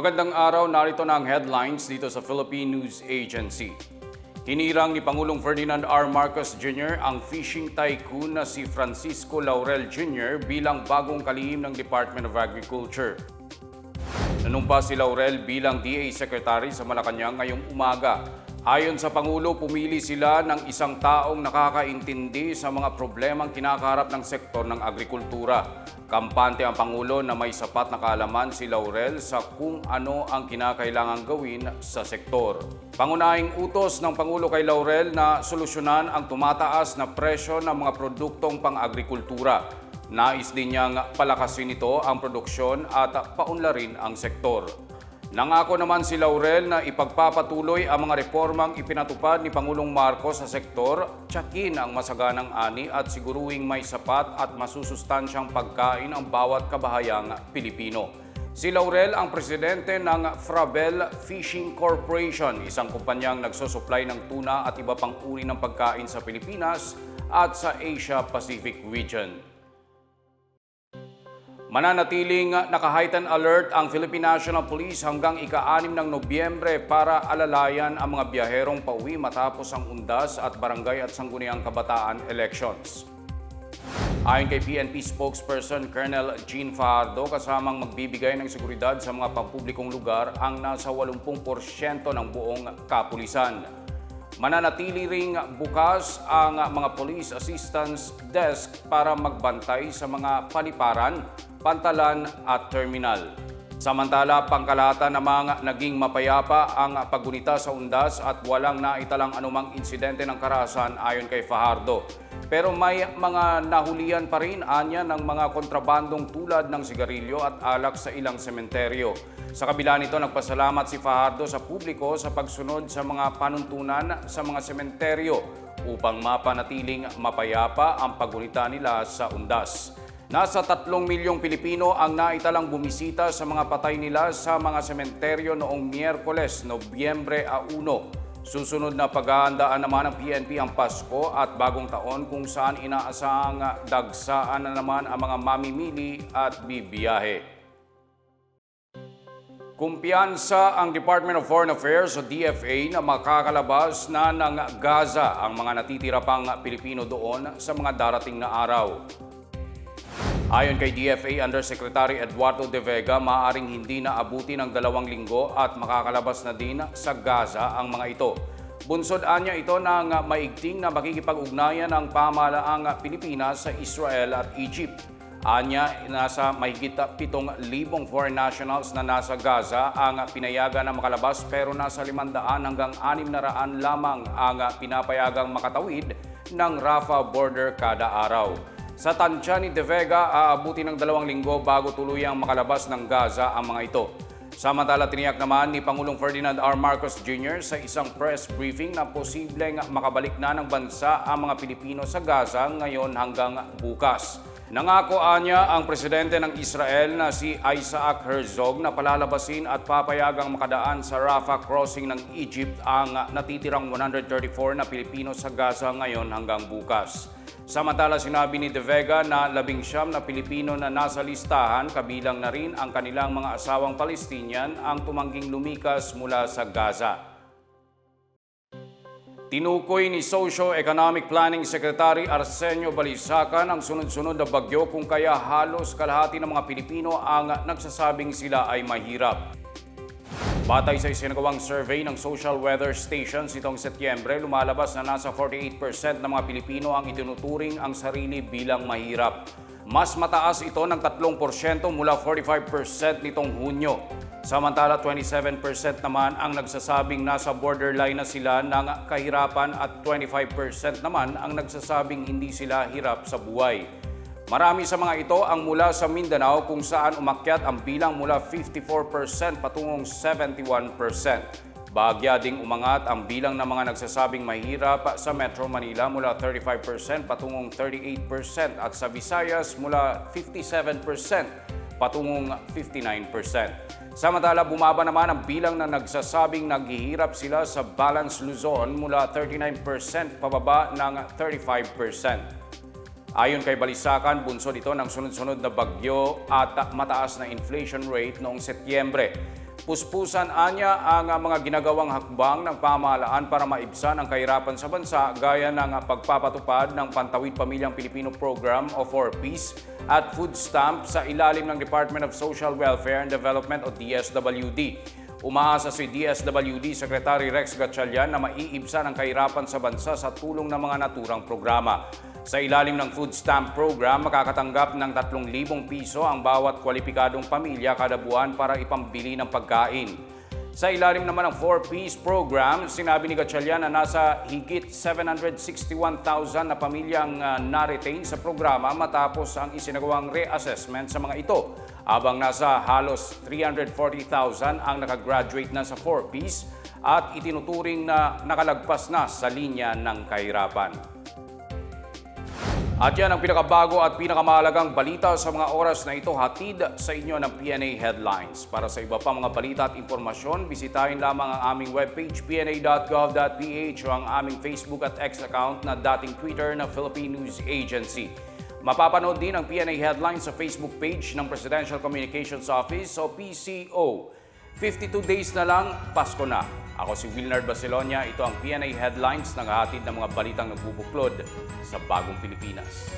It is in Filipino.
Magandang araw, narito na ang headlines dito sa Philippine News Agency. Hinirang ni Pangulong Ferdinand R. Marcos Jr. ang fishing tycoon na si Francisco Laurel Jr. bilang bagong kalihim ng Department of Agriculture. Nanumpa si Laurel bilang DA Secretary sa Malacanang ngayong umaga. Ayon sa Pangulo, pumili sila ng isang taong nakakaintindi sa mga problemang kinakaharap ng sektor ng agrikultura. Kampante ang Pangulo na may sapat na kaalaman si Laurel sa kung ano ang kinakailangang gawin sa sektor. Pangunahing utos ng Pangulo kay Laurel na solusyonan ang tumataas na presyo ng mga produktong pang-agrikultura. Nais din niyang palakasin nito ang produksyon at paunlarin ang sektor. Nangako naman si Laurel na ipagpapatuloy ang mga reformang ipinatupad ni Pangulong Marcos sa sektor, tiyakin ang masaganang ani at siguruhing may sapat at masusustansyang pagkain ang bawat kabahayang Pilipino. Si Laurel ang presidente ng Frabel Fishing Corporation, isang kumpanyang nagsosupply ng tuna at iba pang uri ng pagkain sa Pilipinas at sa Asia-Pacific region. Mananatiling naka-heighten alert ang Philippine National Police hanggang ika-6 ng Nobyembre para alalayan ang mga biyaherong pauwi matapos ang undas at barangay at sangguniang kabataan elections. Ayon kay PNP spokesperson Colonel Jean Fajardo, kasamang magbibigay ng seguridad sa mga pampublikong lugar ang nasa 80% ng buong kapulisan. Mananatili ring bukas ang mga police assistance desk para magbantay sa mga paliparan, pantalan at terminal. Samantala, pangkalahatan namang naging mapayapa ang paggunita sa undas at walang naitalang anumang insidente ng karahasan ayon kay Fajardo. Pero may mga nahulihan pa rin anya ng mga kontrabandong tulad ng sigarilyo at alak sa ilang sementeryo. Sa kabila nito, nagpasalamat si Fajardo sa publiko sa pagsunod sa mga panuntunan sa mga sementeryo upang mapanatiling mapayapa ang paggunita nila sa undas. Nasa 3 milyong Pilipino ang naitalang bumisita sa mga patay nila sa mga sementeryo noong Miyerkules, Nobyembre a 1. Susunod na paghahandaan naman ng PNP ang Pasko at bagong taon kung saan inaasahang dagsaan na naman ang mga mamimili at bibiyahe. Kumpiyansa ang Department of Foreign Affairs o DFA na makakalabas na ng Gaza ang mga natitira pang Pilipino doon sa mga darating na araw. Ayon kay DFA Undersecretary Eduardo De Vega, maaaring hindi na abuti ng dalawang linggo at makakalabas na din sa Gaza ang mga ito. Bunsod anya ito ng maigting na makikipag-ugnayan ng pamahalaang Pilipinas sa Israel at Egypt. Anya, nasa mahigit 7,000 foreign nationals na nasa Gaza ang pinayagan na makalabas pero nasa 500 hanggang 600 lamang ang pinapayagang makatawid ng Rafah border kada araw. Sa tansya ni De Vega, aabuti ng dalawang linggo bago tuluyang makalabas ng Gaza ang mga ito. Samantala, tiniyak naman ni Pangulong Ferdinand R. Marcos Jr. sa isang press briefing na posibleng makabalik na ng bansa ang mga Pilipino sa Gaza ngayon hanggang bukas. Nangako anya ang presidente ng Israel na si Isaac Herzog na palalabasin at papayagang makadaan sa Rafah crossing ng Egypt ang natitirang 134 na Pilipino sa Gaza ngayon hanggang bukas. Samantala sinabi ni De Vega na labing siyam na Pilipino na nasa listahan kabilang na rin ang kanilang mga asawang Palestinian ang tumangging lumikas mula sa Gaza. Tinukoy ni Socio-Economic Planning Secretary Arsenio Balisacan ang sunod-sunod na bagyo kung kaya halos kalahati ng mga Pilipino ang nagsasabing sila ay mahirap. Batay sa isinagawang survey ng Social Weather Stations itong Setyembre, lumalabas na nasa 48% ng mga Pilipino ang itinuturing ang sarili bilang mahirap. Mas mataas ito ng 3% mula 45% nitong Hunyo. Samantala, 27% naman ang nagsasabing nasa borderline na sila ng kahirapan at 25% naman ang nagsasabing hindi sila hirap sa buhay. Marami sa mga ito ang mula sa Mindanao kung saan umakyat ang bilang mula 54% patungong 71%. Bagya ding umangat ang bilang ng mga nagsasabing mahirap sa Metro Manila mula 35% patungong 38% at sa Visayas mula 57% patungong 59%. Samantala, bumaba naman ang bilang na nagsasabing naghihirap sila sa Balance Luzon mula 39% pababa ng 35%. Ayon kay Balisakan, bunsod ito ng sunod-sunod na bagyo at mataas na inflation rate noong Setyembre. Puspusan anya ang mga ginagawang hakbang ng pamahalaan para maibsan ang kahirapan sa bansa gaya ng pagpapatupad ng Pantawid Pamilyang Pilipino Program o 4Ps at food stamp sa ilalim ng Department of Social Welfare and Development o DSWD. Umaasa si DSWD Secretary Rex Gatchalian na maiibsan ang kahirapan sa bansa sa tulong ng mga naturang programa. Sa ilalim ng food stamp program, makakatanggap ng 3,000 piso ang bawat kwalipikadong pamilya kada buwan para ipambili ng pagkain. Sa ilalim naman ng 4Ps program, sinabi ni Gatchalian na nasa higit 761,000 na pamilyang uh, na-retain sa programa matapos ang isinagawang reassessment sa mga ito. Habang nasa halos 340,000 ang nakagraduate na sa 4Ps at itinuturing na nakalagpas na sa linya ng kahirapan. At yan ang pinakabago at pinakamahalagang balita sa mga oras na ito hatid sa inyo ng PNA Headlines. Para sa iba pa mga balita at impormasyon, bisitahin lamang ang aming webpage pna.gov.ph o ang aming Facebook at X account na dating Twitter na Philippine News Agency. Mapapanood din ang PNA Headlines sa Facebook page ng Presidential Communications Office o PCO. 52 days na lang, Pasko na. Ako si Wilnard Basilonia. Ito ang PNA Headlines ng hatid ng mga balitang nagbubuklod sa bagong Pilipinas.